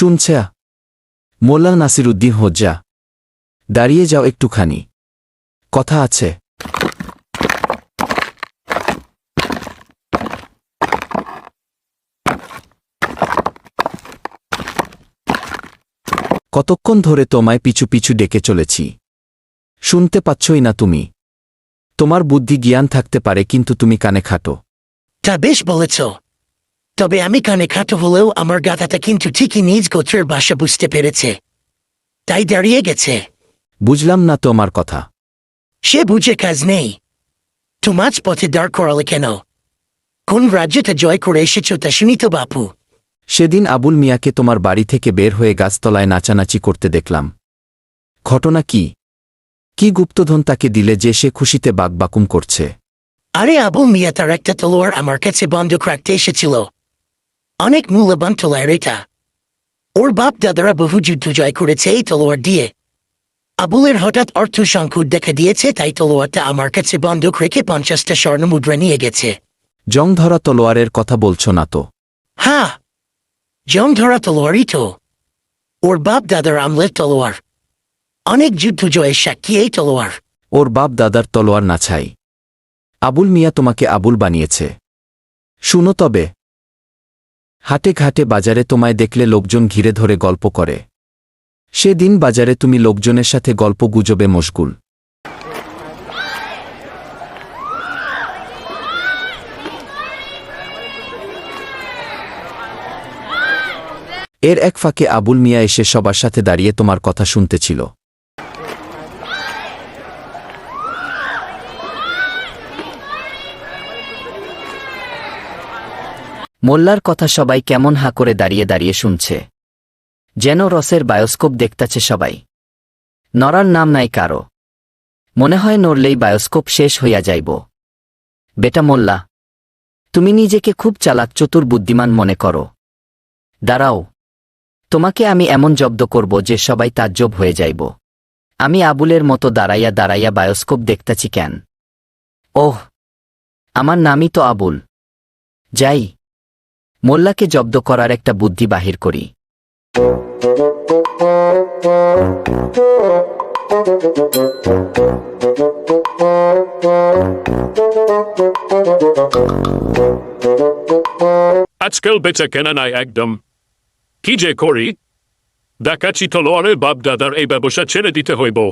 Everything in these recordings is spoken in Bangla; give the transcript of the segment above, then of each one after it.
শুনছে মোল্লা নাসিরুদ্দিন হজ্জা। দাঁড়িয়ে যাও একটুখানি। কথা আছে। কতক্ষণ ধরে তোমায় পিছু পিছু ডেকে চলেছি। শুনতে পাচ্ছই না তুমি। তোমার বুদ্ধি জ্ঞান থাকতে পারে কিন্তু তুমি কানে খাটো। তা বেশ বলেছ। তবে আমি কানে খাটো হলেও আমার গাধাটা কিন্তু ঠিকই নিজ গোত্রের বাসা বুঝতে পেরেছে। তাই দাঁড়িয়ে গেছে। বুঝলাম না তোমার কথা। সে বুঝে কাজ নেই। তো পথে দাঁড় করালে কেন? কোন রাজ্যটা জয় করে এসেছ তা শুনি তো বাপু। সেদিন আবুল মিয়াকে তোমার বাড়ি থেকে বের হয়ে গাছতলায় নাচানাচি করতে দেখলাম। ঘটনা কি? কি গুপ্তধন তাকে দিলে যে সে খুশিতে বাকবাকুম করছে? আরে আবুল মিয়া তার একটা তলোয়ার আমার কাছে বন্ধক রাখতে এসেছিল। অনেক মূল্যবান তলোয়ার এটা। ওর বাপ দাদারা বহু যুদ্ধ জয় করেছে এই তলোয়ার দিয়ে। আবুলের হঠাৎ অর্থ সংকট দেখা দিয়েছে তাই তলোয়ারটা আমার কাছে বন্ধক রেখে পঞ্চাশটা স্বর্ণ মুদ্রা নিয়ে গেছে। জং ধরা তলোয়ারের কথা বলছ না তো? হ্যাঁ জং ধরা তলোয়ারই তো। ওর বাপ দাদার আমলের তলোয়ার অনেক যুদ্ধ জয়ের সাক্ষী এই তলোয়ার ওর বাপ দাদার তলোয়ার না ছাই। আবুল মিয়া তোমাকে আবুল বানিয়েছে। শুনো তবে হাটে ঘাটে বাজারে তোমায় দেখলে লোকজন ঘিরে ধরে গল্প করে। সেদিন বাজারে তুমি লোকজনের সাথে গল্প গুজবে মশগুল। এর এক ফাঁকে আবুল মিয়া এসে সবার সাথে দাঁড়িয়ে তোমার কথা শুনতেছিল মোল্লার কথা সবাই কেমন হা করে দাঁড়িয়ে দাঁড়িয়ে শুনছে। যেন রসের বায়োস্কোপ দেখতাছে সবাই। নরার নাম নাই কারও। মনে হয় নড়লেই বায়োস্কোপ শেষ হইয়া যাইব। বেটা মোল্লা, তুমি নিজেকে খুব চালাক চতুর বুদ্ধিমান মনে করো। দাঁড়াও, তোমাকে আমি এমন জব্দ করব যে সবাই তাজ্জব হয়ে যাইব। আমি আবুলের মতো দাঁড়াইয়া দাঁড়াইয়া বায়োস্কোপ দেখতাছি কেন? ওহ, আমার নামই তো আবুল। যাই মোল্লাকে জব্দ করার একটা বুদ্ধি বাহির করি। আজকাল বেচা কেনা নাই একদম। কি যে করি? দেখাচ্ছি তো তলোয়ারের বাপ দাদার এই ব্যবসা ছেড়ে দিতে হইব।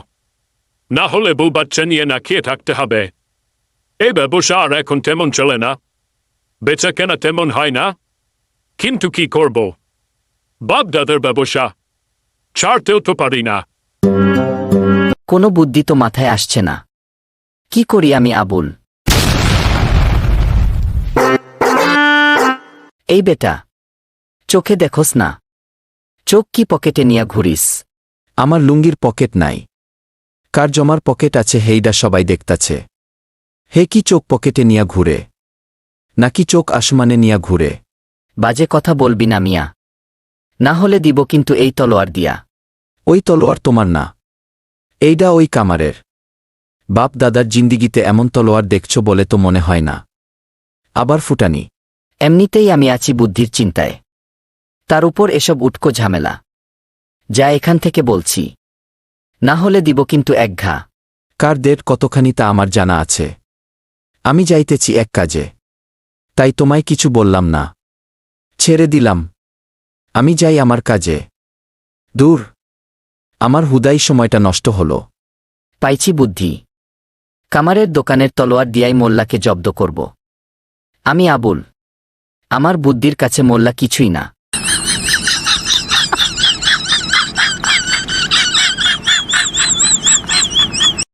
না হলে বউ বাচ্চা নিয়ে না খেয়ে থাকতে হবে। এই ব্যবসা আর এখন তেমন চলে না। বেচা কেনা তেমন হয় না। কিন্তু কি করব? বাপ দাদার ব্যবসা। ছাড়তেও তো পারি না। কোনো বুদ্ধি তো মাথায় আসছে না। কি করি আমি আবুল? এই বেটা চোখে দেখোস না। চোখ কি পকেটে নিয়া ঘুরিস? আমার লুঙ্গির পকেট নাই। কার জমার পকেট আছে হেইডা সবাই দেখতাছে। হে কি চোখ পকেটে নিয়া ঘুরে? নাকি চোখ আসমানে নিয়া ঘুরে? বাজে কথা বলবি না মিয়া। না হলে দিব কিন্তু এই তলোয়ার দিয়া। ওই তলোয়ার তোমার না। এইডা ওই কামারের। বাপ দাদার জিন্দিগিতে এমন তলোয়ার দেখছ বলে তো মনে হয় না। আবার ফুটানি। এমনিতেই আমি আছি বুদ্ধির চিন্তায়। তার উপর এসব উটকো ঝামেলা। যা এখান থেকে বলছি। না হলে দিব কিন্তু এক ঘা। কার দের কতখানি তা আমার জানা আছে। আমি যাইতেছি এক কাজে। তাই তোমায় কিছু বললাম না। ছেড়ে দিলাম। আমি যাই আমার কাজে। দূর। আমার হুদাই সময়টা নষ্ট হল। পাইছি বুদ্ধি। কামারের দোকানের তলোয়ার দিয়াই মোল্লাকে জব্দ করব। আমি আবুল। আমার বুদ্ধির কাছে মোল্লা কিছুই না।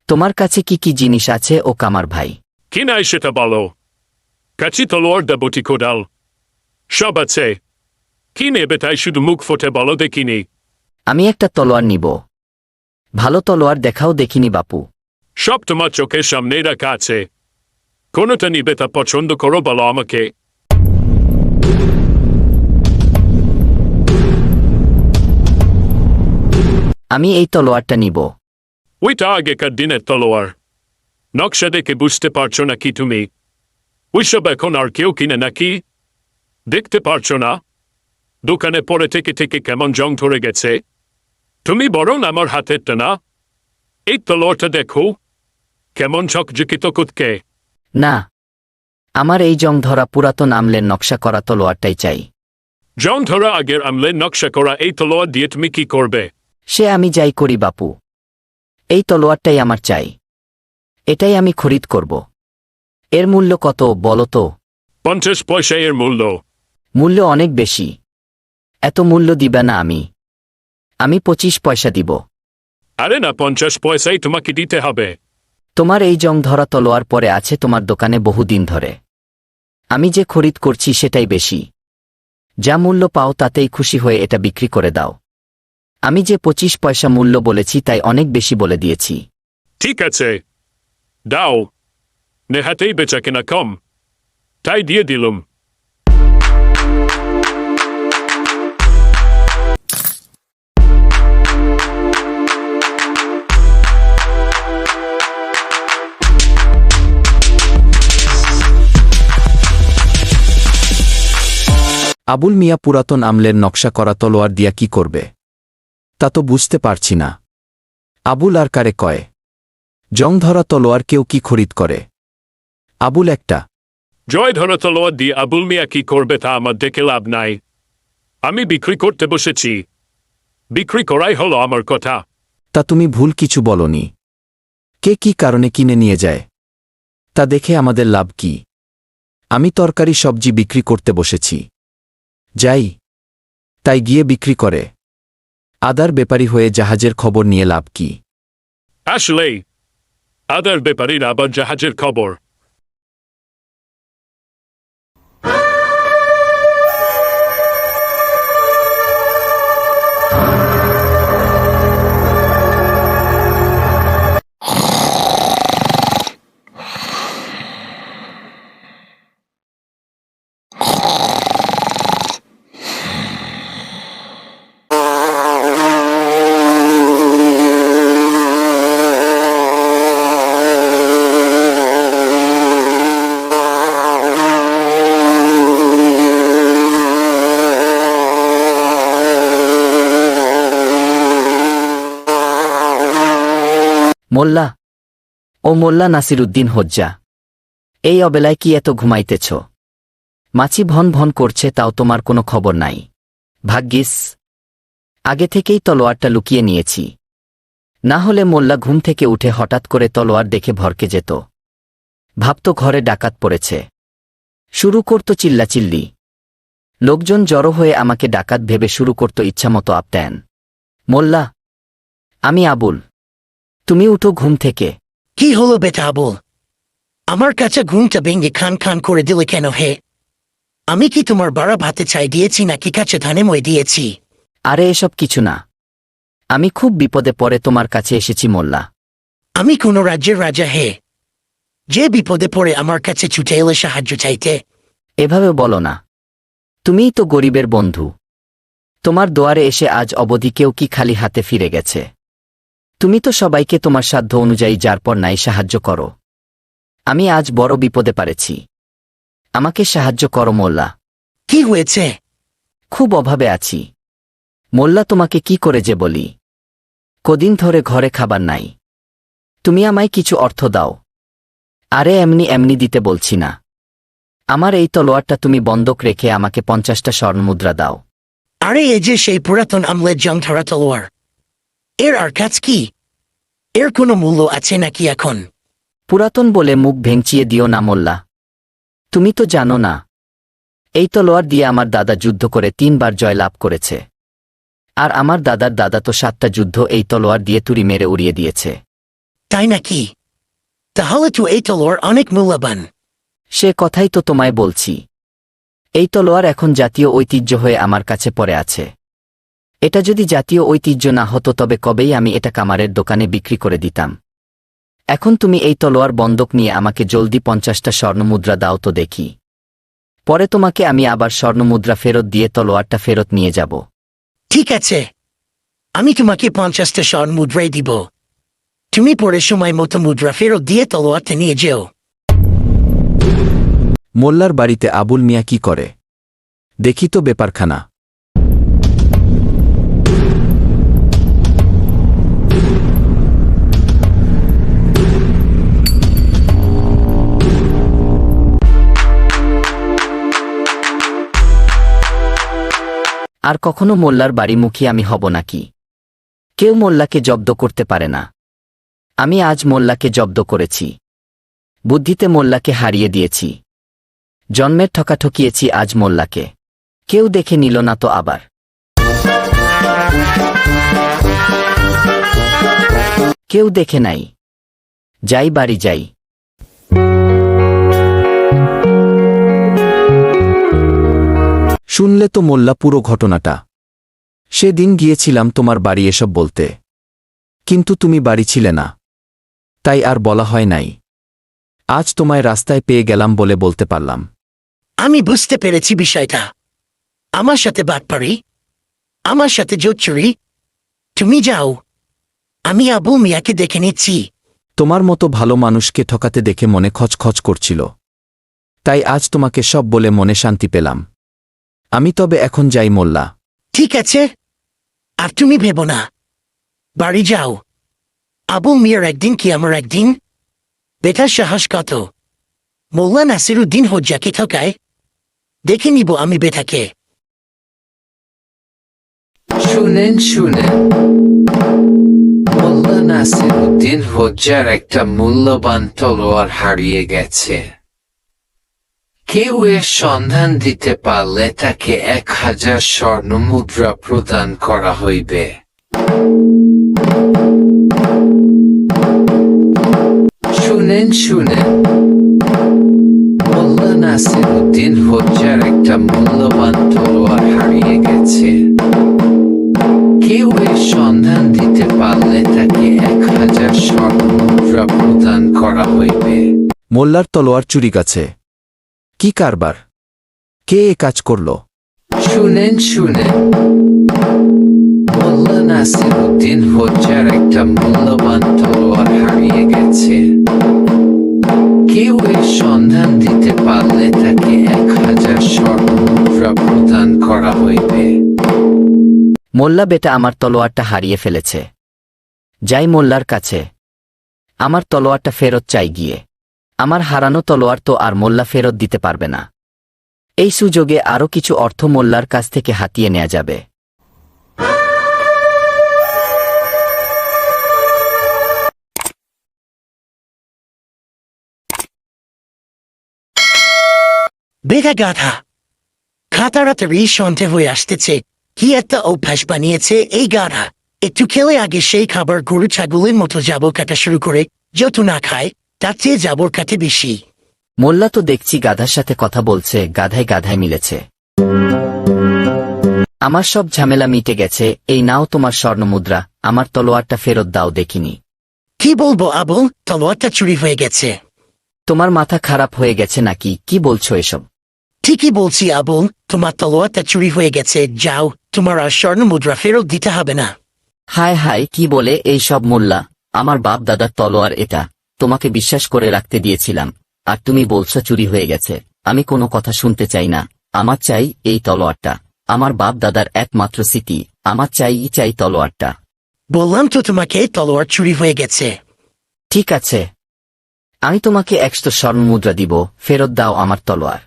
তোমার কাছে কি কি জিনিস আছে ও কামার ভাই? কি নাই সেটা বলো। কাছি তলোয়ার দেবটি কোদাল সব আছে কি নেবে তাই শুধু মুখ ফুটে বলো দেখিনি আমি একটা তলোয়ার নিব। ভালো তলোয়ার দেখাও দেখিনি বাপু। সব তোমার চোখের সামনে রাখা আছে কোনোটা নিবে তা পছন্দ করো বলো আমাকে আমি এই তলোয়ারটা নিব। ওইটা আগেকার দিনের তলোয়ার নকশা দেখে বুঝতে পারছ না কি তুমি ওইসব এখন আর কেউ কিনে নাকি দেখতে পারছ না? দোকানে পরে থেকে থেকে কেমন জং ধরে গেছে? তুমি বরং আমার হাতেরটা না এই তলোয়ারটা দেখো। কেমন ঝকঝকিত কুতকে না আমার এই জং ধরা পুরাতন আমলের নকশা করা তলোয়ারটাই চাই। জং ধরা আগের আমলে নকশা করা এই তলোয়ার দিয়ে তুমি কি করবে? সে আমি যাই করি বাপু। এই তলোয়ারটাই আমার চাই। এটাই আমি খরিদ করব। এর মূল্য কত বলো তো? পঞ্চাশ পয়সা এর মূল্য। মূল্য অনেক বেশি। এত মূল্য দিবে না আমি। আমি পঁচিশ পয়সা দিব। আরে না পঞ্চাশ পয়সাই তোমাকে দিতে হবে। তোমার এই জং ধরা তলোয়ার পরে আছে তোমার দোকানে বহুদিন ধরে। আমি যে খরিদ করছি সেটাই বেশি। যা মূল্য পাও তাতেই খুশি হয়ে এটা বিক্রি করে দাও। আমি যে পঁচিশ পয়সা মূল্য বলেছি তাই অনেক বেশি বলে দিয়েছি। ঠিক আছে। দাও। নেহাতেই বেচা কেনা কম। তাই দিয়ে দিলুম। আবুল মিয়া পুরাতন আমলের নকশা করা তলোয়ার দিয়া কি করবে? তা তো বুঝতে পারছি না। আবুল আর কারে কয়? জং ধরা তলোয়ার কেউ কি খরিদ করে? আবুল একটা। জয় ধরা তলোয়ার দিয়ে আবুল মিয়া কি করবে তা আমার দেখে লাভ নাই। আমি বিক্রি করতে বসেছি। বিক্রি করাই হলো আমার কথা। তা তুমি ভুল কিছু বলনি। কে কি কারণে কিনে নিয়ে যায়? তা দেখে আমাদের লাভ কি? আমি তরকারি সবজি বিক্রি করতে বসেছি। যাই। তাই গিয়ে বিক্রি করে। আদার ব্যাপারী হয়ে জাহাজের খবর নিয়ে লাভ কি? আসলেই আদার ব্যাপারীর আবার জাহাজের খবর। মোল্লা। ও মোল্লা নাসিরুদ্দিন হজ্জা। এই অবেলায় কি এত ঘুমাইতেছ? মাছি ভন ভন করছে তাও তোমার কোনো খবর নাই। ভাগ্যিস। আগে থেকেই তলোয়ারটা লুকিয়ে নিয়েছি। না হলে মোল্লা ঘুম থেকে উঠে হঠাৎ করে তলোয়ার দেখে ভরকে যেত। ভাবত ঘরে ডাকাত পড়েছে। শুরু করত চিল্লাচিল্লি। লোকজন জড়ো হয়ে আমাকে ডাকাত ভেবে শুরু করত ইচ্ছামতো আপ্যায়ন মোল্লা, আমি আবুল। তুমি উঠো ঘুম থেকে। কি হলো বেটা আবুল? আমার কাছে ঘুমটা ভেঙে খান খান করে দিলে কেন হে? আমি কি তোমার বাড়া ভাতে চাই দিয়েছি নাকি কাছে ধানে মই দিয়েছি? আরে এসব কিছু না। আমি খুব বিপদে পড়ে তোমার কাছে এসেছি মোল্লা। আমি কোনো রাজ্যের রাজা হে। যে বিপদে পড়ে আমার কাছে ছুটে এলে সাহায্য চাইতে। এভাবে বলো না। তুমিই তো গরিবের বন্ধু। তোমার দোয়ারে এসে আজ অবধি কেউ কি খালি হাতে ফিরে গেছে? তুমি তো সবাইকে তোমার সাধ্য অনুযায়ী যার পর নাই সাহায্য করো। আমি আজ বড় বিপদে পারেছি। আমাকে সাহায্য করো মোল্লা। কি হয়েছে? খুব অভাবে আছি। মোল্লা তোমাকে কি করে যে বলি? কদিন ধরে ঘরে খাবার নাই। তুমি আমায় কিছু অর্থ দাও। আরে এমনি এমনি দিতে বলছি না। আমার এই তলোয়ারটা তুমি বন্ধক রেখে আমাকে পঞ্চাশটা স্বর্ণমুদ্রা দাও। আরে এ যে সেই পুরাতন আমলের জং ধরা তলোয়ার। এর আর কাজ কি? এর কোনো মূল্য আছে নাকি এখন? পুরাতন বলে মুখ ভেঙচিয়ে দিও না মোল্লা। তুমি তো জানো না। এই তলোয়ার দিয়ে আমার দাদা যুদ্ধ করে তিনবার জয়লাভ করেছে। আর আমার দাদার দাদা তো সাতটা যুদ্ধ এই তলোয়ার দিয়ে তুড়ি মেরে উড়িয়ে দিয়েছে। তাই নাকি? তাহলে তো এই তলোয়ার অনেক মূল্যবান। সে কথাই তো তোমায় বলছি। এই তলোয়ার এখন জাতীয় ঐতিহ্য হয়ে আমার কাছে পড়ে আছে। এটা যদি জাতীয় ঐতিহ্য না হতো তবে কবেই আমি এটা কামারের দোকানে বিক্রি করে দিতাম। এখন তুমি এই তলোয়ার বন্ধক নিয়ে আমাকে জলদি পঞ্চাশটা স্বর্ণমুদ্রা দাও তো দেখি। পরে তোমাকে আমি আবার স্বর্ণমুদ্রা ফেরত দিয়ে তলোয়ারটা ফেরত নিয়ে যাব। ঠিক আছে। আমি তোমাকে পঞ্চাশটা স্বর্ণমুদ্রাই দিব। তুমি পরে সময় মতো মুদ্রা ফেরত দিয়ে তলোয়ারটা নিয়ে যেও। মোল্লার বাড়িতে আবুল মিয়া কি করে? দেখি তো বেপারখানা আর কখনো মোল্লার বাড়িমুখী আমি হব নাকি কেউ মোল্লাকে জব্দ করতে পারে না। আমি আজ মোল্লাকে জব্দ করেছি। বুদ্ধিতে মোল্লাকে হারিয়ে দিয়েছি। জন্মের ঠকা ঠকিয়েছি আজ মোল্লাকে। কেউ দেখে নিল না তো আবার। কেউ দেখে নাই। যাই বাড়ি যাই। শুনলে তো মোল্লা পুরো ঘটনাটা। সেদিন গিয়েছিলাম তোমার বাড়ি এসব বলতে। কিন্তু তুমি বাড়ি ছিলে না। তাই আর বলা হয় নাই। আজ তোমায় রাস্তায় পেয়ে গেলাম বলে বলতে পারলাম। আমি বুঝতে পেরেছি বিষয়টা। আমার সাথে বাদ পারি আমার সাথে জোচ্চুরি। তুমি যাও। আমি আবু মিয়াকে দেখে নিচ্ছি। তোমার মতো ভালো মানুষকে ঠকাতে দেখে মনে খচখচ করছিল। তাই আজ তোমাকে সব বলে মনে শান্তি পেলাম। আমি তবে এখন যাই মোল্লা। ঠিক আছে। আর তুমি ভেবো না। বাড়ি যাও। আবু মিয়ার একদিন কি আমার একদিন? বেটার সাহস কত? মোল্লা নাসিরুদ্দিন হজ্জাকে ঠকায়? দেখে নিব আমি বেটাকে। শুনেন শুনেন। মোল্লা নাসিরুদ্দিন হজ্জার একটা মূল্যবান তলোয়ার হারিয়ে গেছে। কেউ এর সন্ধান দিতে পারলে তাকে এক হাজার স্বর্ণ মুদ্রা প্রদান করা হইবে। শুনেন শুনেন। মোল্লা নাসিরুদ্দিন হজ্জার একটা মূল্যবান তলোয়ার হারিয়ে গেছে। হাজার প্রদান করা হইবে। মোল্লার তলোয়ার চুরি গেছে। কি কারবার? কে এ কাজ করল? শুনেন শুনেন। মোল্লা নাসিরুদ্দিন হজ্জার একটা মূল্যবান তলোয়ার হারিয়ে গেছে। কেউ এর সন্ধান দিতে পারলে তাকে এক হাজার স্বর্ণ মুদ্রা প্রদান করা হইবে। মোল্লা বেটা আমার তলোয়ারটা হারিয়ে ফেলেছে। যাই মোল্লার কাছে। আমার তলোয়ারটা ফেরত চাই গিয়ে। আমার হারানো তলোয়ার তো আর মোল্লা ফেরত দিতে পারবে না। এই সুযোগে আরও কিছু অর্থ মোল্লার কাছ থেকে হাতিয়ে নেওয়া যাবে। বেটা গাধা। খাতারাতারি সন্ধে হয়ে আসতেছে। কি একটা অভ্যাস বানিয়েছে এই গাধা। একটু খেলে আগে সেই খাবার গরু ছাগলের মতো জাবর কাটা শুরু করে যত না খায় তার চেয়ে জাবর কাটে বেশি। মোল্লা তো দেখছি গাধার সাথে কথা বলছে গাধায় গাধায় মিলেছে। আমার সব ঝামেলা মিটে গেছে এই নাও তোমার স্বর্ণমুদ্রা আমার তলোয়ারটা ফেরত দাও দেখিনি। কি বলব আবুল তলোয়ারটা চুরি হয়ে গেছে। তোমার মাথা খারাপ হয়ে গেছে নাকি কি বলছো এসব? ঠিকই বলছি আবুল তোমার তলোয়ারটা চুরি হয়ে গেছে যাও তোমার আর স্বর্ণ মুদ্রা ফেরত দিতে হবে না। হায় হায় কি বলে এই সব মোল্লা? আমার বাপ দাদার তলোয়ার এটা। তোমাকে বিশ্বাস করে রাখতে দিয়েছিলাম। আর তুমি বলছো চুরি হয়ে গেছে। আমি কোনো কথা শুনতে চাই না। আমার চাই এই তলোয়ারটা। আমার বাপ দাদার একমাত্র স্মৃতি। আমার চাই চাই তলোয়ারটা। বললাম তো তোমাকে তলোয়ার চুরি হয়ে গেছে। ঠিক আছে। আমি তোমাকে একশো স্বর্ণ মুদ্রা দিব। ফেরত দাও আমার তলোয়ার।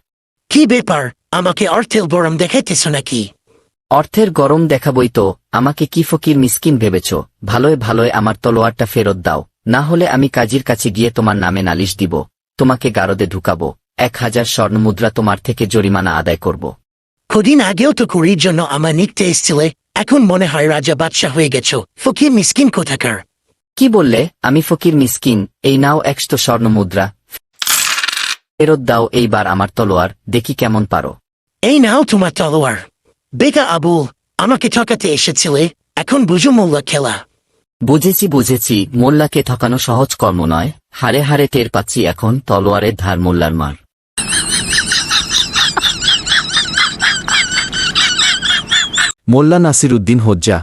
কি ব্যাপার? আমাকে অর্থের গরম দেখাইতেছ নাকি? অর্থের গরম দেখাবই তো। আমাকে কি ফকির মিসকিন ভেবেছ? ভালোয় ভালোয় আমার তলোয়ারটা ফেরত দাও। না হলে আমি কাজীর কাছে গিয়ে তোমার নামে নালিশ দিব। তোমাকে গারদে ঢুকাবো। এক হাজার স্বর্ণমুদ্রা তোমার থেকে জরিমানা আদায় করব। কদিন আগেও তো কুড়ির জন্য আমার নিকতে এসছিলে। এখন মনে হয় রাজা বাদশাহ হয়ে গেছো। ফকির মিসকিন কোথাকার? কি বললে? আমি ফকির মিসকিন। এই নাও একশো স্বর্ণমুদ্রা ফেরত দাও এইবার আমার তলোয়ার। দেখি কেমন পারো। এই নাও তোমার তলোয়ার। বেকা আবুল আমাকে ঠকাতে এসেছিলে? এখন বুঝো মোল্লা খেলা। বুঝেছি বুঝেছি মোল্লাকে ঠকানো সহজ কর্ম নয়। হারে হারে টের পাচ্ছি এখন তলোয়ারের ধার মোল্লার মার। মোল্লা নাসির উদ্দিন হজ্জা।